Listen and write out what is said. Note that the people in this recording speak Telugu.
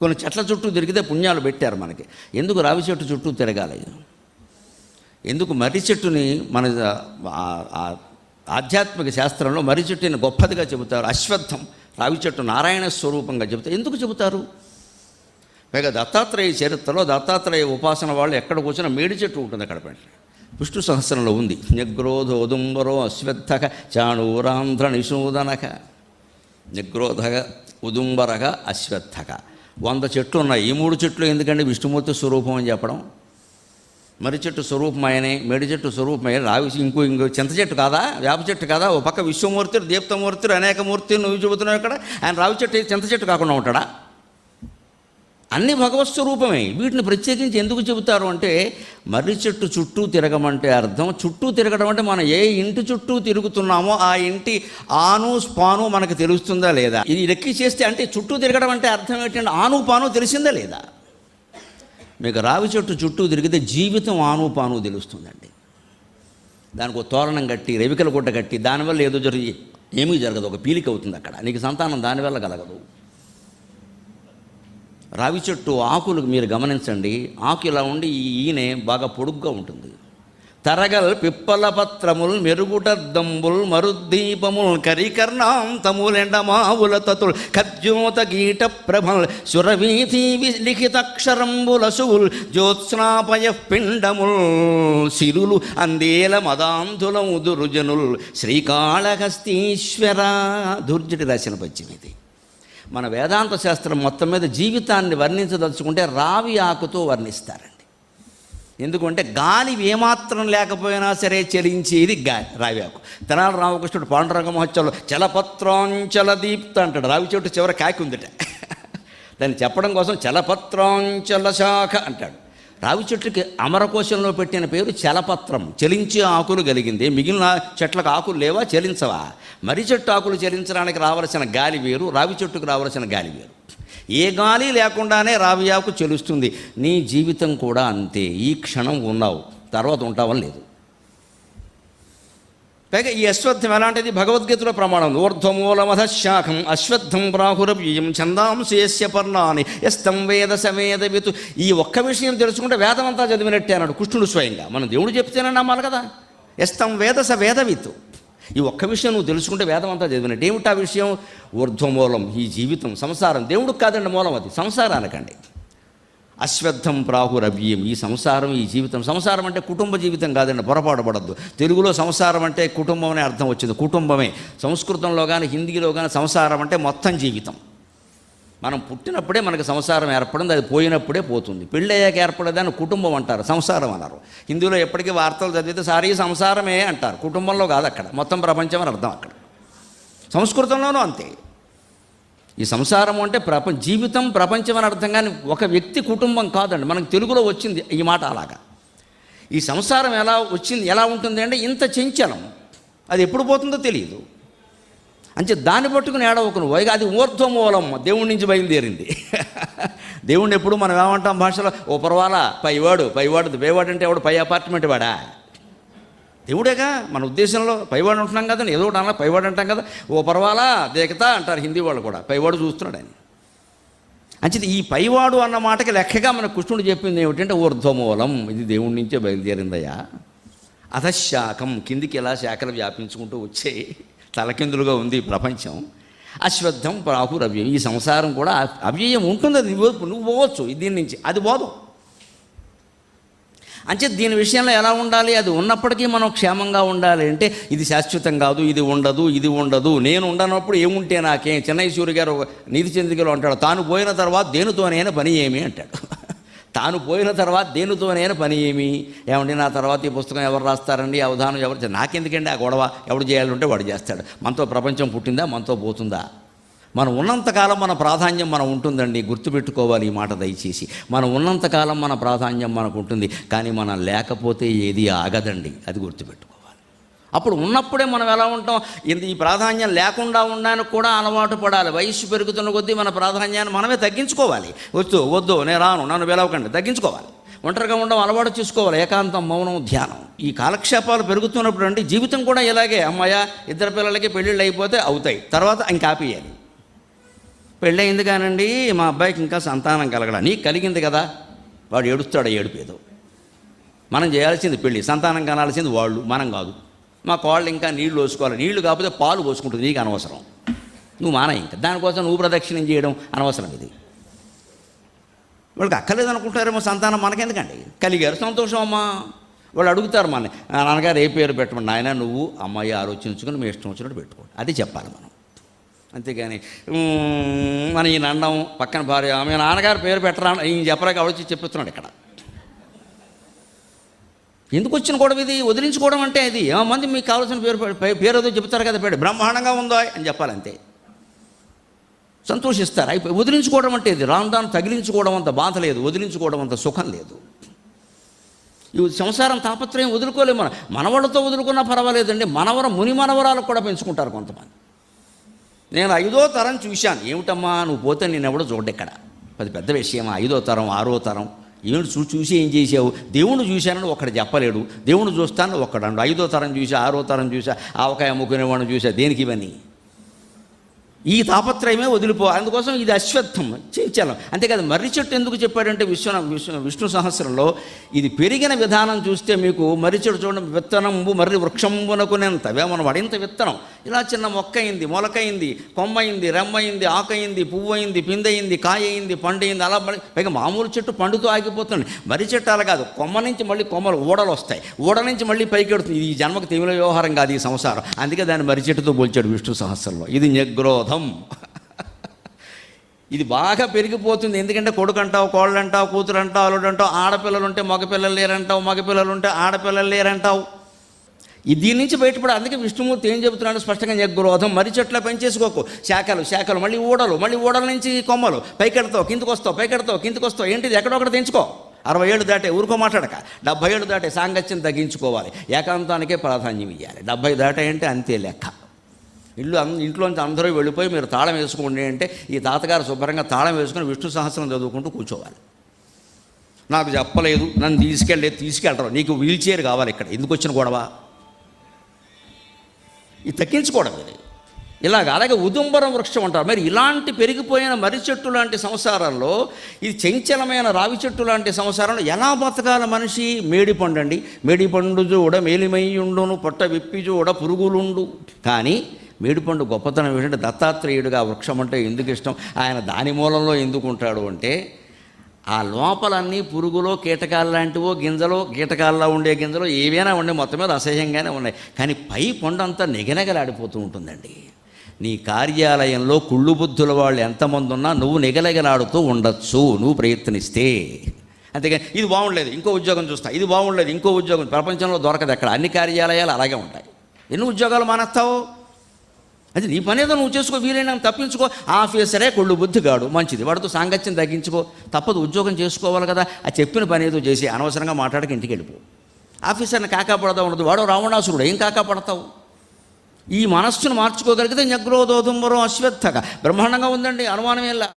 కొన్ని చెట్ల చుట్టూ తిరిగితే పుణ్యాలు పెట్టారు మనకి. ఎందుకు రావి చెట్టు చుట్టూ తిరగాలి? ఎందుకు మర్రి చెట్టుని మన ఆధ్యాత్మిక శాస్త్రంలో మర్రి చెట్టుని గొప్పదిగా చెబుతారు? అశ్వత్థం రావి చెట్టు నారాయణ స్వరూపంగా చెబుతారు. ఎందుకు చెబుతారు? పైగా దత్తాత్రేయ చరిత్రలో దత్తాత్రేయ ఉపాసన వాళ్ళు ఎక్కడ కూర్చున్నా మేడి చెట్టు ఉంటుంది అక్కడ పెట్ట విష్ణు సహస్రంలో ఉంది. నిగ్రోధ ఉదుంబరో అశ్వత్థక చాణూరాంధ్ర నిషూదనక నిగ్రోధక ఉదుంబరక అశ్వత్థక వంద చెట్లు ఉన్నాయి ఈ మూడు చెట్లు ఎందుకంటే విష్ణుమూర్తి స్వరూపం అని చెప్పడం? మర్రి చెట్టు స్వరూపమయనే మేడి చెట్టు స్వరూపమయ్యే రావి ఇంకో ఇంకో చింత చెట్టు కాదా? వేప చెట్టు కాదా? ఓ పక్క విశ్వమూర్తి దీప్తమూర్తి అనేక మూర్తి నువ్వు చెబుతున్నావు ఇక్కడ. ఆయన రావి చెట్టు చింత చెట్టు కాకుండా ఉంటాడా? అన్ని భగవత్ స్వరూపమే. వీటిని ప్రత్యేకించి ఎందుకు చెబుతారు అంటే మర్రి చెట్టు చుట్టూ తిరగమంటే అర్థం. చుట్టూ తిరగడం అంటే మనం ఏ ఇంటి చుట్టూ తిరుగుతున్నామో ఆ ఇంటి ఆను స్పాను మనకు తెలుస్తుందా లేదా? ఇది లెక్కి చేస్తే అంటే చుట్టూ తిరగడం అంటే అర్థం ఏంటంటే ఆను పాను తెలిసిందా లేదా? మీకు రావి చెట్టు చుట్టూ తిరిగితే జీవితం ఆను పాను తెలుస్తుందండి. దానికి ఒక తోరణం కట్టి రవికల గుడ్డ కట్టి దానివల్ల ఏదో జరిగి ఏమీ జరగదు. ఒక పీలిక అవుతుంది అక్కడ. నీకు సంతానం దానివల్ల కలగదు. రావి చెట్టు ఆకులు మీరు గమనించండి. ఆకు ఇలా ఉండి ఈ ఈనె బాగా పొడుగ్గా ఉంటుంది. తరగల్ పిప్పల పత్రముల్ మెరుగుటద్దంబుల్ మరుద్దీపముల్ కరికర్ణాంతములెండమావుల తతుల్ కద్యోత గీట ప్రభల్ సురవీథి లిఖితక్షరంబులసువుల్ జ్యోత్స్నాపయ పిండముల్ సిరులు అందేల మదాంధులము దురుజనుల్ శ్రీకాళహస్తీశ్వర దుర్జటి రాసిన పద్యం ఇది. మన వేదాంత శాస్త్రం మొత్తం మీద జీవితాన్ని వర్ణించదలుచుకుంటే రావి ఆకుతో వర్ణిస్తారండి. ఎందుకంటే గాలి ఏమాత్రం లేకపోయినా సరే చెలించేది గాలి రావి ఆకు. తెనాల రామకృష్ణుడు పాండురంగ మహోత్సవంలో చలపత్రాంచల దీప్త అంటాడు. రావి చెట్టు చివర కాకి ఉందిట. దాన్ని చెప్పడం కోసం చలపత్రాంచల శాఖ అంటాడు. రావి చెట్టుకి అమరకోశంలో పెట్టిన పేరు చలపత్రం. చలించే ఆకులు కలిగింది మిగిలిన చెట్లకు ఆకులు లేవా? చలించవా? మరి చెట్టు ఆకులు చలించడానికి రావలసిన గాలి వేరు రావి చెట్టుకు రావలసిన గాలి వేరు. ఏ గాలి లేకుండానే రావి ఆకు చెలుస్తుంది. నీ జీవితం కూడా అంతే. ఈ క్షణం ఉన్నావు. తర్వాత ఉంటావని లేదు. పైగా ఈ అశ్వత్థం ఎలాంటిది? భగవద్గీతలో ప్రమాణం ఊర్ధ్వమూలమధ శాఖం అశ్వత్థం ప్రాహురవ్యయం ఛందాంశేస్య పర్ణాని ఎస్తం వేద సవేద వితు ఈ ఒక్క విషయం తెలుసుకుంటే వేదమంతా చదివినట్టే అన్నాడు కృష్ణుడు స్వయంగా. మనం దేవుడు చెప్తేనే నమ్మాలి కదా. ఎస్తం వేద స వేదవితు ఈ ఒక్క విషయం నువ్వు తెలుసుకుంటే వేదం అంతా చదివినట్టు. ఏమిటి ఆ విషయం? ఊర్ధ్వమూలం ఈ జీవితం సంసారం. దేవుడికి కాదండి మూలం అది. సంసారానికండి. అశ్వత్థం ప్రాహురవ్యం ఈ సంసారం ఈ జీవితం సంసారం అంటే కుటుంబ జీవితం కాదండి పొరపాటు పడద్దు. తెలుగులో సంసారం అంటే కుటుంబం అనే అర్థం వచ్చింది. కుటుంబమే. సంస్కృతంలో కానీ హిందీలో కానీ సంసారం అంటే మొత్తం జీవితం. మనం పుట్టినప్పుడే మనకు సంసారం ఏర్పడింది అది పోయినప్పుడే పోతుంది. పెళ్ళయ్యాక ఏర్పడేదాన్ని కుటుంబం అంటారు సంసారం అన్నారు. హిందీలో ఎప్పటికీ వార్తలు చదివితే సారీ సంసారమే అంటారు. కుటుంబంలో కాదు అక్కడ. మొత్తం ప్రపంచం అని అర్థం అక్కడ. సంస్కృతంలోనూ అంతే. ఈ సంసారం అంటే ప్రపంచ జీవితం ప్రపంచం అని అర్థం కానీ ఒక వ్యక్తి కుటుంబం కాదండి. మనకు తెలుగులో వచ్చింది ఈ మాట అలాగా. ఈ సంసారం ఎలా వచ్చింది ఎలా ఉంటుంది అంటే ఇంత చెంచలం. అది ఎప్పుడు పోతుందో తెలియదు. అంటే దాన్ని పట్టుకుని ఏడవకు నువ్వు అది ఊర్ధ్వమూలం దేవుడి నుంచి బయలుదేరింది. దేవుణ్ణి ఎప్పుడు మనం ఏమంటాం భాషలో? ఓ పర్వాలా పైవాడు పైవాడు పైవాడు అంటే ఎవడు? పై అపార్ట్మెంట్ వాడా? దేవుడేగా? మన ఉద్దేశంలో పైవాడు ఉంటున్నాం కదా ఏదో ఒకటి అన్నా పైవాడు అంటాం కదా. ఓ పర్వాలా? దేకతా అంటారు హిందీ వాళ్ళు కూడా. పైవాడు చూస్తున్నాడు ఆయన. అంచేది ఈ పైవాడు అన్న మాటకి లెక్కగా మన కృష్ణుడు చెప్పింది ఏమిటంటే ఊర్ధ్వమూలం ఇది దేవుడి నుంచే బయలుదేరిందయ్యా. అధశాఖం కిందికి ఎలా శాఖలు వ్యాపించుకుంటూ వచ్చే తలకిందులుగా ఉంది ప్రపంచం ప్రపంచం. అశ్వత్థం ప్రాహురవ్యం ఈ సంసారం కూడా అవ్యయం ఉంటుంది. అది నువ్వు నువ్వు పోవచ్చు దీని నుంచి. అది బోధం అంటే దీని విషయంలో ఎలా ఉండాలి? అది ఉన్నప్పటికీ మనం క్షేమంగా ఉండాలి. అంటే ఇది శాశ్వతం కాదు ఇది ఉండదు ఇది ఉండదు. నేను ఉండనప్పుడు ఏముంటే నాకేం? చెన్నైశ్వరి గారు ఒక నీతి చంద్రికలో అంటాడు తాను పోయిన తర్వాత దేనితోనైనా పని ఏమి? అంటాడు. తాను పోయిన తర్వాత దేనితోనైనా పని ఏమి? ఏమండి నా తర్వాత ఈ పుస్తకం ఎవరు రాస్తారండి? అవధానం ఎవరు? నాకెందుకండి ఆ గొడవ? ఎవడు చేయాలంటే వాడు చేస్తాడు. మనతో ప్రపంచం పుట్టిందా? మనతో పోతుందా? మనం ఉన్నంతకాలం మన ప్రాధాన్యం మనం ఉంటుందండి గుర్తుపెట్టుకోవాలి ఈ మాట దయచేసి. మనం ఉన్నంతకాలం మన ప్రాధాన్యం మనకు ఉంటుంది కానీ మనం లేకపోతే ఏది ఆగదండి అది గుర్తుపెట్టుకోవాలి. అప్పుడు ఉన్నప్పుడే మనం ఎలా ఉంటాం? ఇంత ఈ ప్రాధాన్యం లేకుండా ఉండడానికి కూడా అలవాటు పడాలి. వయస్సు పెరుగుతున్న కొద్దీ మన ప్రాధాన్యాన్ని మనమే తగ్గించుకోవాలి. వద్దు వద్దు నేను రాను నన్ను పిలవకండి తగ్గించుకోవాలి. ఒంటరిగా ఉండడం అలవాటు చేసుకోవాలి. ఏకాంతం మౌనం ధ్యానం. ఈ కాలక్షేపాలు పెరుగుతున్నప్పుడు అంటే జీవితం కూడా ఇలాగే. అమ్మాయ ఇద్దరు పిల్లలకి పెళ్ళిళ్ళు అయిపోతే అవుతాయి. తర్వాత ఇంకా ఆపేయాలి. పెళ్ళయింది కానండి మా అబ్బాయికి ఇంకా సంతానం కలగడా నీకు కలిగింది కదా? వాడు ఏడుస్తాడు ఏడుపేదో మనం చేయాల్సింది పెళ్ళి సంతానం కనాల్సింది వాళ్ళు మనం కాదు. మా కోళ్ళు ఇంకా నీళ్ళు పోసుకోవాలి. నీళ్ళు కాకపోతే పాలు పోసుకుంటుంది నీకు అనవసరం. నువ్వు మాన ఇంకా. దానికోసం నువ్వు ప్రదక్షిణం చేయడం అనవసరం ఇది. వాళ్ళకి అక్కర్లేదు అనుకుంటారేమో సంతానం మనకెందుకండి? కలిగారు సంతోషం అమ్మా. వాళ్ళు అడుగుతారు మన నాన్నగారు ఏ పేరు పెట్టమని. నాయన నువ్వు అమ్మాయి ఆలోచించుకొని మీ ఇష్టం వచ్చినట్టు పెట్టుకోండి అది చెప్పాలి మనం. అంతేగాని మన ఈయన అండం పక్కన భార్య ఆమె నాన్నగారు పేరు పెట్టరా ఈయన చెప్పరాక ఆలోచించి చెప్తున్నాడు ఇక్కడ. ఎందుకు వచ్చిన గొడవ ఇది? వదిలించుకోవడం అంటే ఇది ఏమంది మీకు కావాల్సిన పేరు పేరు ఏదో చెప్తారు కదా పేరు. బ్రహ్మాండంగా ఉందో అని చెప్పాలి అంతే. సంతోషిస్తారు. అయిపోయి వదిలించుకోవడం అంటే ఇది. రాను దాన్ని తగిలించుకోవడం అంత బాధ లేదు వదిలించుకోవడం అంత సుఖం లేదు. ఈ సంసారం తాపత్రయం వదులుకోలేము మనం. మనవళ్ళతో వదులుకున్నా పర్వాలేదండి. మనవర ముని మనవరాలకు కూడా పెంచుకుంటారు కొంతమంది. నేను ఐదో తరం చూశాను. ఏమిటమ్మా? నువ్వు పోతే నేను ఎవడో చూడెక్కడ అది పెద్ద విషయం ఐదో తరం ఆరో తరం. ఏమిటి చూ చూసి ఏం చేసావు దేవుణ్ణి చూశానని ఒకడు చెప్పలేడు. దేవుణ్ణి చూస్తాను ఒక్కడు అండు ఐదో తరం చూసా ఆరో తరం చూసా ఆవకాయ అమ్ముకునేవాడిని చూసా దేనికి ఇవన్నీ? ఈ తాపత్రయమే వదిలిపో అందుకోసం ఇది అశ్వత్థం చేయించాలం అంతేకాదు మర్రి చెట్టు ఎందుకు చెప్పాడంటే విశ్వ విష్ణు విష్ణు సహస్రంలో ఇది పెరిగిన విధానం చూస్తే మీకు మర్రి చెట్టు చూడండి విత్తనంబు మర్రి వృక్షంబునకునేంత వేమన వాడింత విత్తనం. ఇలా చిన్న మొక్క అయింది మొలకైంది కొమ్మయింది రెమ్మయింది ఆకయింది పువ్వు అయింది పిందయింది కాయ అయింది పండు అయింది అలా మళ్ళీ పైగా మామూలు చెట్టు పండుతూ ఆగిపోతుంది. మర్రి చెట్టు అలా కాదు కొమ్మ నుంచి మళ్ళీ కొమ్మలు ఊడలు వస్తాయి. ఊడ నుంచి మళ్ళీ పైకి ఎడుతుంది ఈ జన్మకు తెమిల వ్యవహారం కాదు ఈ సంసారం. అందుకే దాన్ని మర్రి చెట్టుతో పోల్చాడు విష్ణు సహస్రంలో. ఇది నిగ్రోధం న్యగ్రోధం ఇది బాగా పెరిగిపోతుంది. ఎందుకంటే కొడుకు అంటావు కోళ్ళు అంటావు కూతురు అంటావు అల్లుడు అంటావు ఆడపిల్లలు ఉంటే మగపిల్లలు లేరంటావు మగపిల్లలు ఉంటే ఆడపిల్లలు లేరంటావు. ఇది దీని నుంచి బయటపడ అందుకే విష్ణుమూర్తి ఏం చెబుతున్నాడు? స్పష్టంగా జగ్గురోధం మరి చెట్ల పెంచేసుకోకు శాఖలు శాఖలు మళ్ళీ ఊడలు మళ్ళీ ఊడల నుంచి కొమ్మలు. పైకెడతావు కిందకు వస్తావు పైకెడతావు కిందకు వస్తావు ఏంటిది? ఎక్కడొక్కడ తెంచుకో. అరవై ఏళ్ళు దాటే ఊరుకో మాట్లాడక. డెబ్బై ఏళ్ళు దాటే సాంగత్యం తగ్గించుకోవాలి. ఏకాంతానికే ప్రాధాన్యం ఇవ్వాలి డెబ్బై దాటే అంటే అంతే లెక్క. ఇల్లు అన్ ఇంట్లోంచి అందరూ వెళ్ళిపోయి మీరు తాళం వేసుకోండి అంటే ఈ తాతగారు శుభ్రంగా తాళం వేసుకుని విష్ణు సహస్రం చదువుకుంటూ కూర్చోవాలి. నాకు చెప్పలేదు నన్ను తీసుకెళ్ళలేదు తీసుకెళ్ళరు. నీకు వీల్ చైర్ కావాలి ఇక్కడ ఎందుకు వచ్చిన గొడవ? ఇది తగ్గించుకోవడం ఇది. ఇలాగ అలాగే ఉదుంబరం వృక్షం అంటారు. మరి ఇలాంటి పెరిగిపోయిన మర్రి చెట్టు లాంటి సంసారంలో ఇది చంచలమైన రావి చెట్టు లాంటి సంసారంలో ఎలా బతకాల మనిషి? మేడి పండండి. మేడి మేడిపండు చూడ మేలిమయ్యుండును పొట్ట విప్పి చూడ పురుగులుండు. కానీ మేడిపండు గొప్పతనం ఏంటంటే దత్తాత్రేయుడిగా ఆ వృక్షం అంటే ఎందుకు ఇష్టం? ఆయన దాని మూలంలో ఎందుకు ఉంటాడు అంటే ఆ లోపలన్నీ పురుగులో కీటకాలు లాంటివో గింజలో కీటకాల్లో ఉండే గింజలో ఏవైనా ఉండే మొత్తం మీద అసహ్యంగానే ఉన్నాయి. కానీ పై పొండంతా నిగనగలాడిపోతూ ఉంటుందండి. నీ కార్యాలయంలో కుళ్ళు బుద్ధుల వాళ్ళు ఎంతమంది ఉన్నా నువ్వు నిగలగలాడుతూ ఉండొచ్చు నువ్వు ప్రయత్నిస్తే. అంతేగాని ఇది బాగుండలేదు ఇంకో ఉద్యోగం చూస్తా. ఇది బాగుండలేదు ఇంకో ఉద్యోగం. ప్రపంచంలో దొరకదు అక్కడ అన్ని కార్యాలయాలు అలాగే ఉంటాయి. ఎన్ని ఉద్యోగాలు మానేస్తావు? అది నీ పని ఏదో నువ్వు చేసుకో వీలైనా తప్పించుకో. ఆఫీసరే కొళ్ళు బుద్ధిగాడు మంచిది. వాడితో సాంగత్యం తగ్గించుకో. తప్పదు ఉద్యోగం చేసుకోవాలి కదా. ఆ చెప్పిన పని ఏదో చేసి అనవసరంగా మాట్లాడక ఇంటికి వెళ్ళిపో. ఆఫీసర్ని కాకాపడతా ఉండదు. వాడు రావణాసురుడు ఏం కాకాపడతావు? ఈ మనస్సును మార్చుకోగలిగితే న్యగ్రోధోదుంబరం అశ్వత్థగా బ్రహ్మాండంగా ఉందండి అనుమానం ఎలా